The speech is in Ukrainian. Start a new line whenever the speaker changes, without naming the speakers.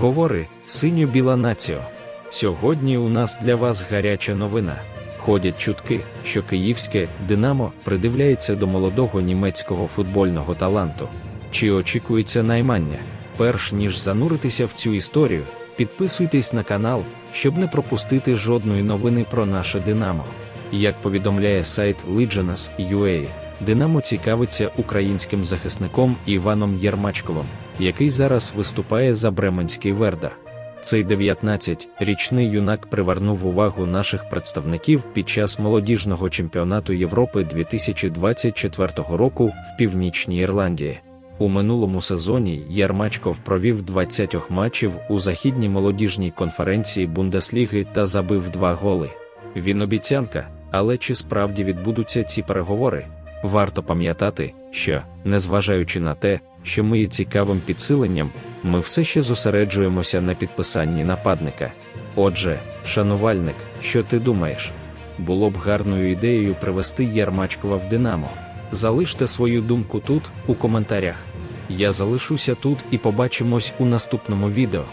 Говори, синьо-біла націо. Сьогодні у нас для вас гаряча новина. Ходять чутки, що київське Динамо придивляється до молодого німецького футбольного таланту. Чи очікується наймання? Перш ніж зануритися в цю історію, підписуйтесь на канал, щоб не пропустити жодної новини про наше Динамо. Як повідомляє сайт Legionus.ua, Динамо цікавиться українським захисником Іваном Єрмачковим, який зараз виступає за Бременський Вердер. Цей 19-річний юнак привернув увагу наших представників під час молодіжного чемпіонату Європи 2024 року в Північній Ірландії. У минулому сезоні Ярмачков провів 20 матчів у західній молодіжній конференції Бундесліги та забив два голи. Він обіцянка, але чи справді відбудуться ці переговори? Варто пам'ятати, що, незважаючи на те, що ми є цікавим підсиленням, ми все ще зосереджуємося на підписанні нападника. Отже, шанувальник, що ти думаєш? Було б гарною ідеєю привести Ярмачкова в Динамо. Залиште свою думку тут, у коментарях. Я залишуся тут і побачимось у наступному відео.